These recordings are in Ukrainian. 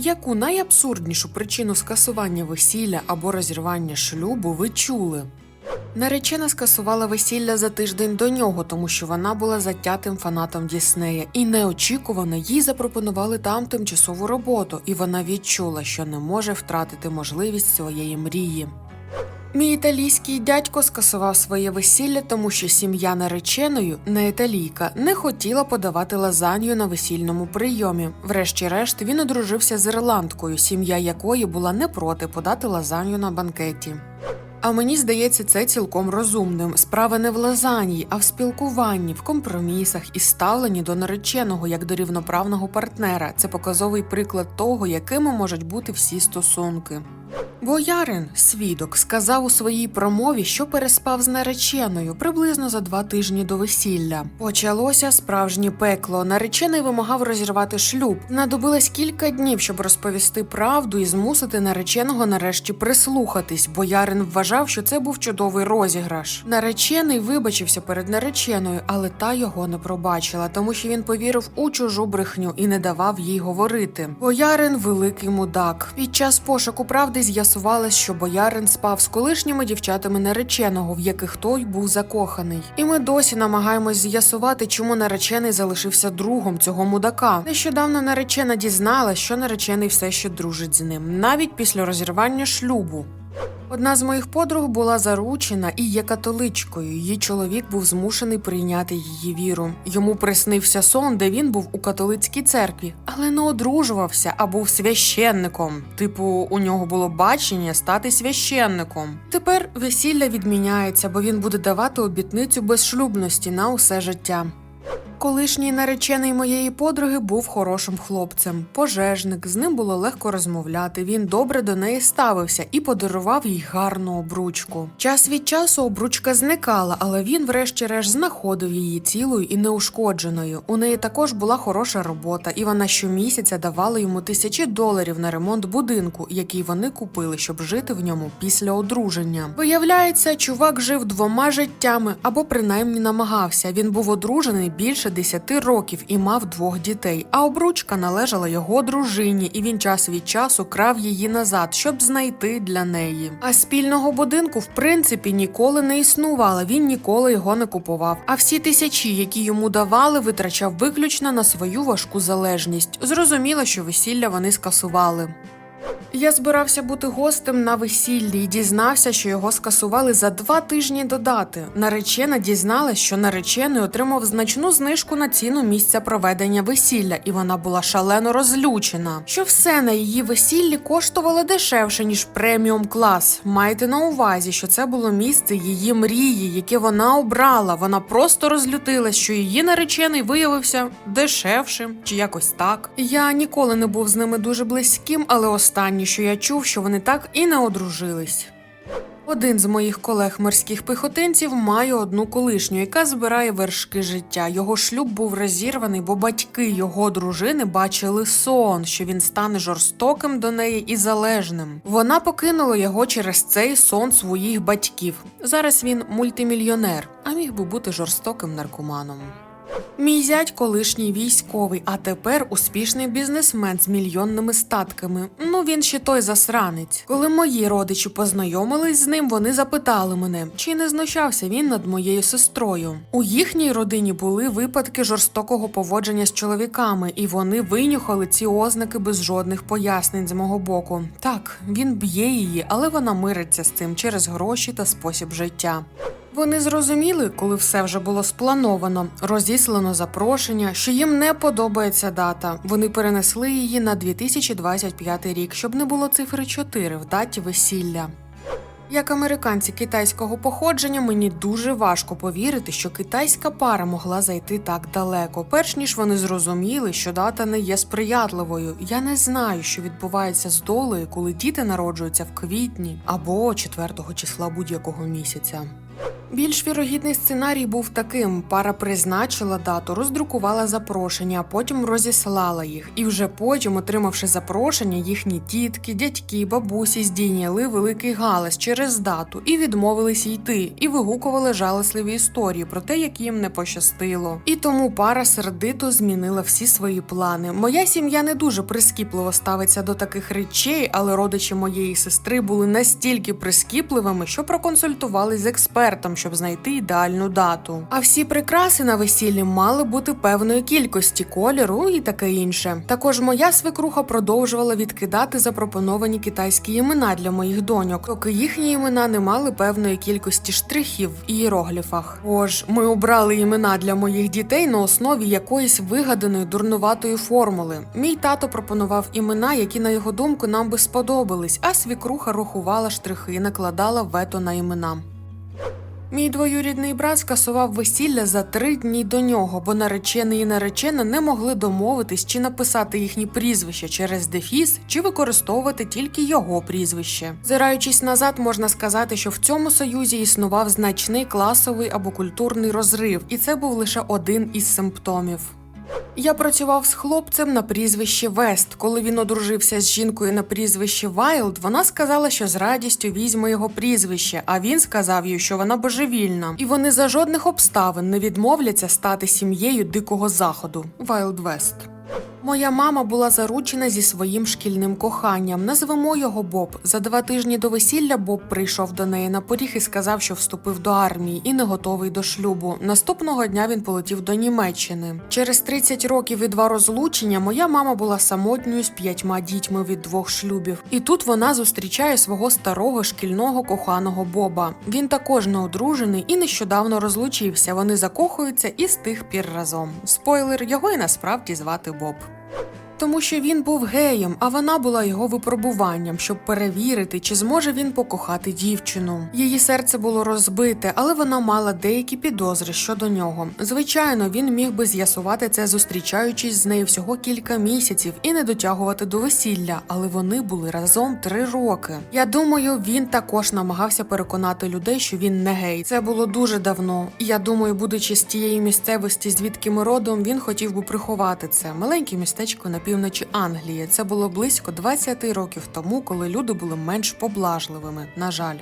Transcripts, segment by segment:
Яку найабсурднішу причину скасування весілля або розірвання шлюбу ви чули? Наречена скасувала весілля за тиждень до нього, тому що вона була затятим фанатом Діснея, і неочікувано їй запропонували там тимчасову роботу, і вона відчула, що не може втратити можливість своєї мрії. Мій італійський дядько скасував своє весілля, тому що сім'я нареченою, не італійка, не хотіла подавати лазанью на весільному прийомі. Врешті-решт він одружився з ірландкою, сім'я якої була не проти подати лазанью на банкеті. А мені здається, це цілком розумним. Справа не в лазанії, а в спілкуванні, в компромісах і ставленні до нареченого як до рівноправного партнера. Це показовий приклад того, якими можуть бути всі стосунки. Боярин, свідок, сказав у своїй промові, що переспав з нареченою приблизно за два тижні до весілля. Почалося справжнє пекло. Наречений вимагав розірвати шлюб. Знадобилось кілька днів, щоб розповісти правду і змусити нареченого нарешті прислухатись. Боярин вважав, що це був чудовий розіграш. Наречений вибачився перед нареченою, але та його не пробачила, тому що він повірив у чужу брехню і не давав їй говорити. Боярин великий мудак. Під час пошуку правди з'ясувалось, що боярин спав з колишніми дівчатами нареченого, в яких той був закоханий. І ми досі намагаємось з'ясувати, чому наречений залишився другом цього мудака. Нещодавно наречена дізналась, що наречений все ще дружить з ним, навіть після розірвання шлюбу. Одна з моїх подруг була заручена і є католичкою. Її чоловік був змушений прийняти її віру. Йому приснився сон, де він був у католицькій церкві, але не одружувався, а був священником. Типу, у нього було бачення стати священником. Тепер весілля відміняється, бо він буде давати обітницю безшлюбності на усе життя. Колишній наречений моєї подруги був хорошим хлопцем, пожежник. З ним було легко розмовляти. Він добре до неї ставився і подарував їй гарну обручку. Час від часу обручка зникала, але він, врешті-решт, знаходив її цілою і неушкодженою. У неї також була хороша робота, і вона щомісяця давала йому тисячі доларів на ремонт будинку, який вони купили, щоб жити в ньому після одруження. Виявляється, чувак жив двома життями або принаймні намагався. Він був одружений більше 10 років і мав двох дітей. А обручка належала його дружині, і він час від часу крав її назад, щоб знайти для неї. А спільного будинку, в принципі, ніколи не існувало. Він ніколи його не купував. А всі тисячі, які йому давали, витрачав виключно на свою важку залежність. Зрозуміло, що весілля вони скасували. Я збирався бути гостем на весіллі і дізнався, що його скасували за два тижні до дати. Наречена дізналась, що наречений отримав значну знижку на ціну місця проведення весілля, і вона була шалено розлючена. Що все на її весіллі коштувало дешевше ніж преміум клас. Майте на увазі, що це було місце її мрії, яке вона обрала. Вона просто розлютилась, що її наречений виявився дешевшим чи якось так. Я ніколи не був з ними дуже близьким, але останнє, що я чув, що вони так і не одружились. Один з моїх колег морських піхотинців має одну колишню, яка збирає вершки життя. Його шлюб був розірваний, бо батьки його дружини бачили сон, що він стане жорстоким до неї і залежним. Вона покинула його через цей сон своїх батьків. Зараз він мультимільйонер, а міг би бути жорстоким наркоманом. Мій зять колишній військовий, а тепер успішний бізнесмен з мільйонними статками. Ну він ще той засранець. Коли мої родичі познайомились з ним, вони запитали мене, чи не знущався він над моєю сестрою. У їхній родині були випадки жорстокого поводження з чоловіками, і вони винюхали ці ознаки без жодних пояснень з мого боку. Так, він б'є її, але вона мириться з цим через гроші та спосіб життя. Вони зрозуміли, коли все вже було сплановано, розіслано запрошення, що їм не подобається дата. Вони перенесли її на 2025 рік, щоб не було цифри 4 в даті весілля. Як американці китайського походження, мені дуже важко повірити, що китайська пара могла зайти так далеко, перш ніж вони зрозуміли, що дата не є сприятливою. Я не знаю, що відбувається з долею, коли діти народжуються в квітні або 4 числа будь-якого місяця. Більш вірогідний сценарій був таким: пара призначила дату, роздрукувала запрошення, а потім розіслала їх. І вже потім, отримавши запрошення, їхні тітки, дядьки, бабусі здійняли великий галас через дату і відмовилися йти, і вигукували жалесливі історії про те, як їм не пощастило. І тому пара сердито змінила всі свої плани. Моя сім'я не дуже прискіпливо ставиться до таких речей, але родичі моєї сестри були настільки прискіпливими, що проконсультувались з експертом, щоб знайти ідеальну дату. А всі прикраси на весіллі мали бути певної кількості кольору і таке інше. Також моя свекруха продовжувала відкидати запропоновані китайські імена для моїх доньок, доки їхні імена не мали певної кількості штрихів в ієрогліфах. Тож ми обрали імена для моїх дітей на основі якоїсь вигаданої дурнуватої формули. Мій тато пропонував імена, які на його думку нам би сподобались, а свікруха рахувала штрихи і накладала вето на імена. Мій двоюрідний брат скасував весілля за три дні до нього, бо наречений і наречена не могли домовитись чи написати їхні прізвища через дефіс, чи використовувати тільки його прізвище. Зираючись назад, можна сказати, що в цьому союзі існував значний класовий або культурний розрив, і це був лише один із симптомів. Я працював з хлопцем на прізвище Вест. Коли він одружився з жінкою на прізвище Вайлд, вона сказала, що з радістю візьме його прізвище, а він сказав їй, що вона божевільна, і вони за жодних обставин не відмовляться стати сім'єю дикого заходу. Вайлд Вест. Моя мама була заручена зі своїм шкільним коханням. Назвемо його Боб. За два тижні до весілля Боб прийшов до неї на поріг і сказав, що вступив до армії і не готовий до шлюбу. Наступного дня він полетів до Німеччини. Через 30 років і два розлучення моя мама була самотньою з п'ятьма дітьми від двох шлюбів. І тут вона зустрічає свого старого шкільного коханого Боба. Він також не одружений і нещодавно розлучився. Вони закохуються і з тих пір разом. Спойлер, його і насправді звати Боб. Bye. Тому що він був геєм, а вона була його випробуванням, щоб перевірити, чи зможе він покохати дівчину. Її серце було розбите, але вона мала деякі підозри щодо нього. Звичайно, він міг би з'ясувати це, зустрічаючись з нею всього кілька місяців і не дотягувати до весілля, але вони були разом три роки. Я думаю, він також намагався переконати людей, що він не гей. Це було дуже давно. Я думаю, будучи з тієї місцевості, звідки ми родом, він хотів би приховати це. Маленьке містечко на півночі Англії. Це було близько 20 років тому, коли люди були менш поблажливими. На жаль.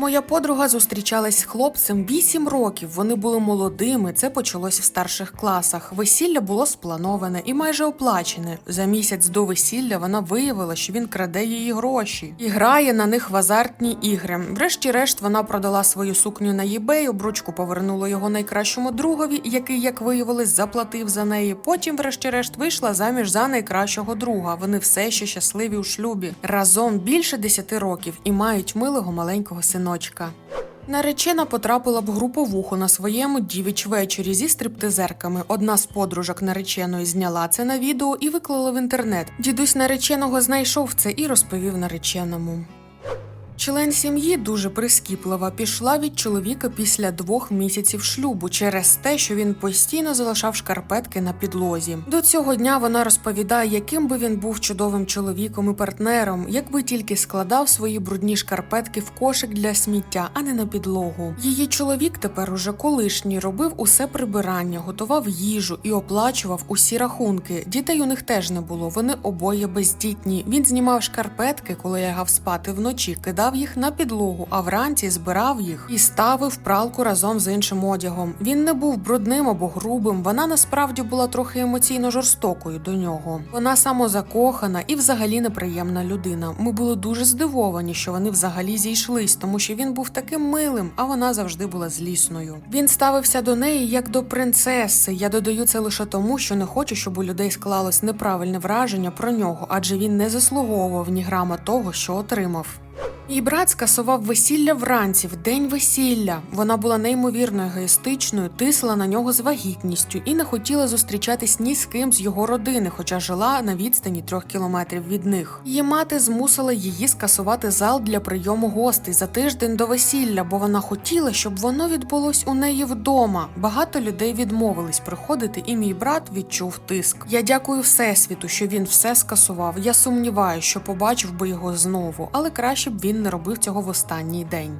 Моя подруга зустрічалась з хлопцем 8 років. Вони були молодими. Це почалось в старших класах. Весілля було сплановане і майже оплачене. За місяць до весілля вона виявила, що він краде її гроші і грає на них в азартні ігри. Врешті-решт вона продала свою сукню на eBay, обручку повернула його найкращому другові, який, як виявилось, заплатив за неї. Потім, врешті-решт, вийшла заміж за найкращого друга. Вони все ще щасливі у шлюбі. Разом більше 10 років і мають милого маленького синочка. Наречена потрапила в груповуху на своєму дівіч вечорі зі стриптизерками. Одна з подружок нареченої зняла це на відео і виклала в інтернет. Дідусь нареченого знайшов це і розповів нареченому. Член сім'ї дуже прискіплива пішла від чоловіка після двох місяців шлюбу через те, що він постійно залишав шкарпетки на підлозі. До цього дня вона розповідає, яким би він був чудовим чоловіком і партнером, якби тільки складав свої брудні шкарпетки в кошик для сміття, а не на підлогу. Її чоловік тепер уже колишній робив усе прибирання, готував їжу і оплачував усі рахунки. Дітей у них теж не було. Вони обоє бездітні. Він знімав шкарпетки, коли лягав спати вночі, кидав їх на підлогу, а вранці збирав їх і ставив пралку разом з іншим одягом. Він не був брудним або грубим. Вона насправді була трохи емоційно жорстокою до нього. Вона самозакохана і взагалі неприємна людина. Ми були дуже здивовані, що вони взагалі зійшлись, тому що він був таким милим, а вона завжди була злісною. Він ставився до неї як до принцеси. Я додаю це лише тому, що не хочу, щоб у людей склалось неправильне враження про нього, адже він не заслуговував ні грама того, що отримав. Її брат скасував весілля вранці, в день весілля. Вона була неймовірно егоїстичною, тисла на нього з вагітністю і не хотіла зустрічатись ні з ким з його родини, хоча жила на відстані трьох кілометрів від них. Її мати змусила її скасувати зал для прийому гостей за тиждень до весілля, бо вона хотіла, щоб воно відбулось у неї вдома. Багато людей відмовились приходити, і мій брат відчув тиск. Я дякую Всесвіту, що він все скасував. Я сумніваюся, що побачив би його знову, але краще б він не робив цього в останній день.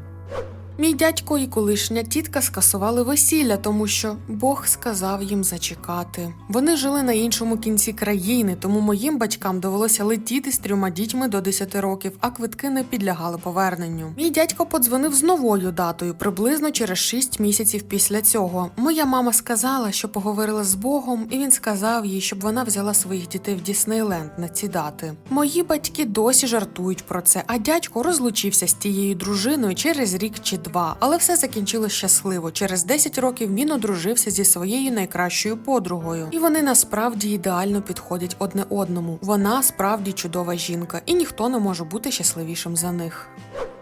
Мій дядько і колишня тітка скасували весілля, тому що Бог сказав їм зачекати. Вони жили на іншому кінці країни, тому моїм батькам довелося летіти з трьома дітьми до 10 років, а квитки не підлягали поверненню. Мій дядько подзвонив з новою датою, приблизно через 6 місяців після цього. Моя мама сказала, що поговорила з Богом, і він сказав їй, щоб вона взяла своїх дітей в Діснейленд на ці дати. Мої батьки досі жартують про це, а дядько розлучився з тією дружиною через рік чи два, але все закінчилось щасливо. Через 10 років він одружився зі своєю найкращою подругою, і вони насправді ідеально підходять одне одному. Вона справді чудова жінка, і ніхто не може бути щасливішим за них.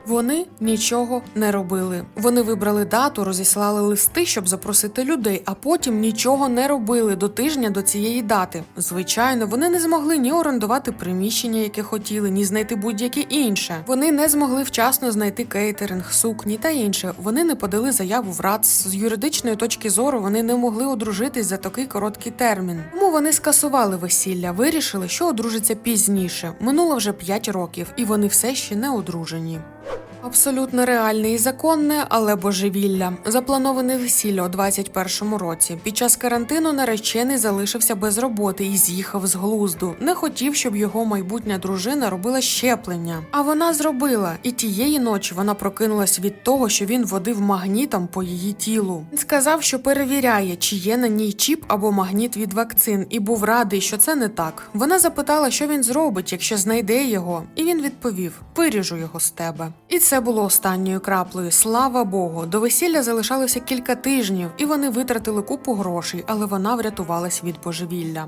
Вони нічого не робили. Вони вибрали дату, розіслали листи, щоб запросити людей, а потім нічого не робили до тижня до цієї дати. Звичайно, вони не змогли ні орендувати приміщення, яке хотіли, ні знайти будь-яке інше. Вони не змогли вчасно знайти кейтеринг, сукні та інше. Вони не подали заяву в РАЦ. З юридичної точки зору вони не могли одружитись за такий короткий термін. Тому вони скасували весілля, вирішили, що одружаться пізніше. Минуло вже 5 років, і вони все ще не одружені. Абсолютно реальне і законне, але божевілля. Заплановане весілля у 21-му році. Під час карантину наречений залишився без роботи і з'їхав з глузду. Не хотів, щоб його майбутня дружина робила щеплення. А вона зробила. І тієї ночі вона прокинулась від того, що він водив магнітом по її тілу. Він сказав, що перевіряє, чи є на ній чіп або магніт від вакцин, і був радий, що це не так. Вона запитала, що він зробить, якщо знайде його, і він відповів: виріжу його з тебе. І це було останньою краплею. Слава Богу. До весілля залишалося кілька тижнів, і вони витратили купу грошей, але вона врятувалась від божевілля.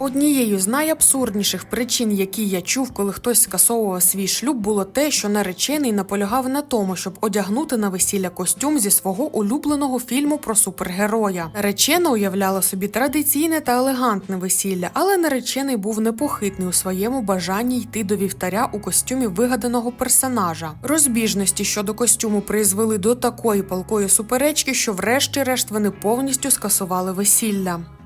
Однією з найабсурдніших причин, які я чув, коли хтось скасовував свій шлюб, було те, що наречений наполягав на тому, щоб одягнути на весілля костюм зі свого улюбленого фільму про супергероя. Наречена уявляла собі традиційне та елегантне весілля, але наречений був непохитний у своєму бажанні йти до вівтаря у костюмі вигаданого персонажа. Розбіжності щодо костюму призвели до такої палкої суперечки, що врешті-решт вони повністю скасували весілля.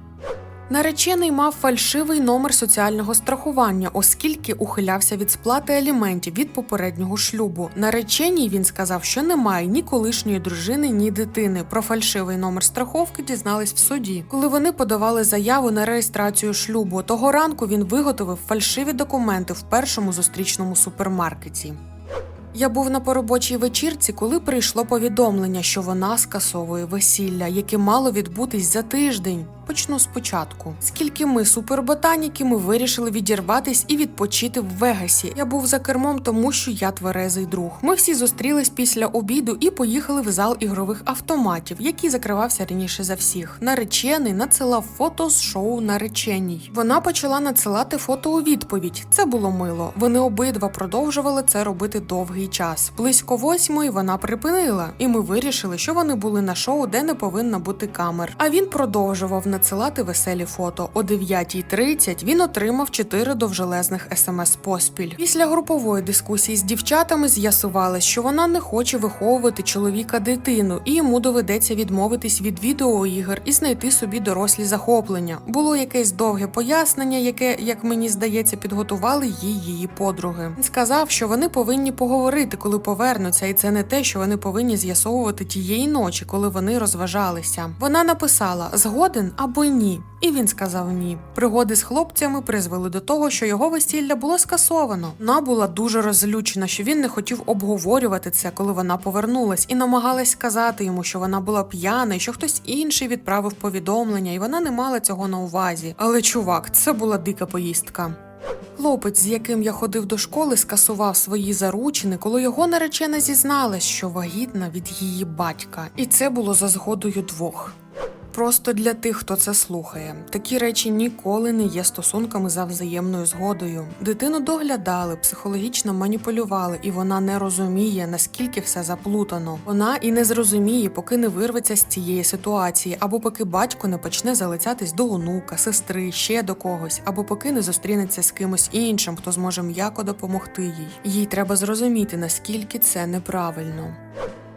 Наречений мав фальшивий номер соціального страхування, оскільки ухилявся від сплати аліментів від попереднього шлюбу. Нареченій він сказав, що немає ні колишньої дружини, ні дитини. Про фальшивий номер страховки дізнались в суді. Коли вони подавали заяву на реєстрацію шлюбу, того ранку він виготовив фальшиві документи в першому зустрічному супермаркеті. Я був на поробочій вечірці, коли прийшло повідомлення, що вона скасовує весілля, яке мало відбутись за тиждень. Почну спочатку. Скільки ми, суперботаніки, ми вирішили відірватись і відпочити в Вегасі. Я був за кермом, тому що я тверезий друг. Ми всі зустрілись після обіду і поїхали в зал ігрових автоматів, який закривався раніше за всіх. Наречений надсилав фото з шоу нареченій. Вона почала надсилати фото у відповідь. Це було мило. Вони обидва продовжували це робити довгий час. Близько восьмої вона припинила, і ми вирішили, що вони були на шоу, де не повинна бути камер. А він продовжував надсилати веселі фото. О 9.30 він отримав чотири довжелезних смс поспіль. Після групової дискусії з дівчатами з'ясувалось, що вона не хоче виховувати чоловіка дитину, і йому доведеться відмовитись від відеоігр і знайти собі дорослі захоплення. Було якесь довге пояснення, яке, як мені здається, підготували їй її подруги. Він сказав, що вони повинні поговорити, коли повернуться, і це не те, що вони повинні з'ясовувати тієї ночі, коли вони розважалися. Вона написала згоден або ні. І він сказав ні. Пригоди з хлопцями призвели до того, що його весілля було скасовано. Вона була дуже розлючена, що він не хотів обговорювати це, коли вона повернулась, і намагалась сказати йому, що вона була п'яна, і що хтось інший відправив повідомлення, і вона не мала цього на увазі. Але чувак, це була дика поїздка. Хлопець, з яким я ходив до школи, скасував свої заручини, коли його наречена зізналась, що вагітна від її батька, і це було за згодою двох. Просто для тих, хто це слухає, такі речі ніколи не є стосунками за взаємною згодою. Дитину доглядали, психологічно маніпулювали, і вона не розуміє, наскільки все заплутано. Вона і не зрозуміє, поки не вирветься з цієї ситуації, або поки батько не почне залицятись до онука, сестри, ще до когось, або поки не зустрінеться з кимось іншим, хто зможе м'яко допомогти їй. Їй треба зрозуміти, наскільки це неправильно.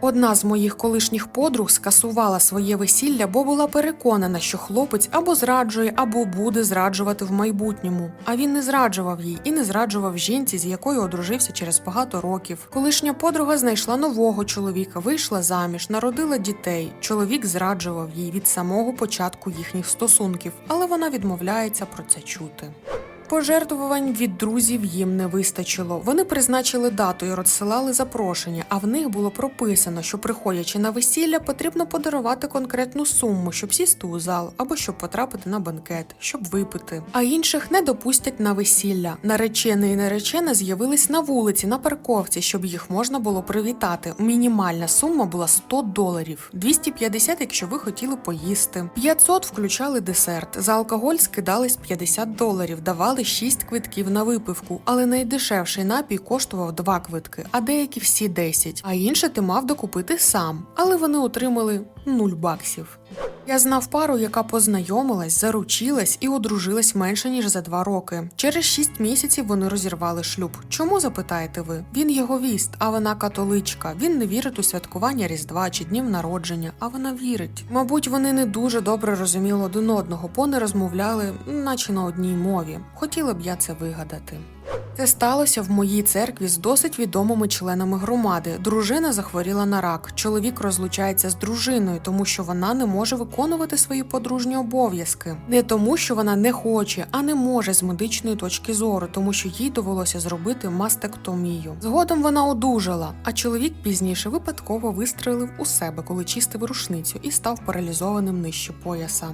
Одна з моїх колишніх подруг скасувала своє весілля, бо була переконана, що хлопець або зраджує, або буде зраджувати в майбутньому. А він не зраджував їй і не зраджував жінці, з якою одружився через багато років. Колишня подруга знайшла нового чоловіка, вийшла заміж, народила дітей. Чоловік зраджував їй від самого початку їхніх стосунків, але вона відмовляється про це чути. Пожертвувань від друзів їм не вистачило. Вони призначили дату і розсилали запрошення, а в них було прописано, що приходячи на весілля, потрібно подарувати конкретну суму, щоб сісти у зал або щоб потрапити на банкет, щоб випити. А інших не допустять на весілля. Наречений і наречена з'явились на вулиці на парковці, щоб їх можна було привітати. Мінімальна сума була 100 доларів, 250, якщо ви хотіли поїсти. 500 включали десерт. За алкоголь скидались 50 доларів, давали 6 квитків на випивку, але найдешевший напій коштував 2 квитки, а деякі всі 10. А інше ти мав докупити сам, але вони отримали 0 баксів. Я знав пару, яка познайомилась, заручилась і одружилась менше ніж за два роки. Через шість місяців вони розірвали шлюб. Чому запитаєте ви? Він його віст, а вона католичка. Він не вірить у святкування Різдва чи днів народження, а вона вірить. Мабуть, вони не дуже добре розуміли один одного, бо не розмовляли, наче на одній мові. Хотіла б я це вигадати. Це сталося в моїй церкві з досить відомими членами громади. Дружина захворіла на рак. Чоловік розлучається з дружиною, тому що вона не може виконувати свої подружні обов'язки. Не тому, що вона не хоче, а не може з медичної точки зору, тому що їй довелося зробити мастектомію. Згодом вона одужала, а чоловік пізніше випадково вистрелив у себе, коли чистив рушницю, і став паралізованим нижче пояса.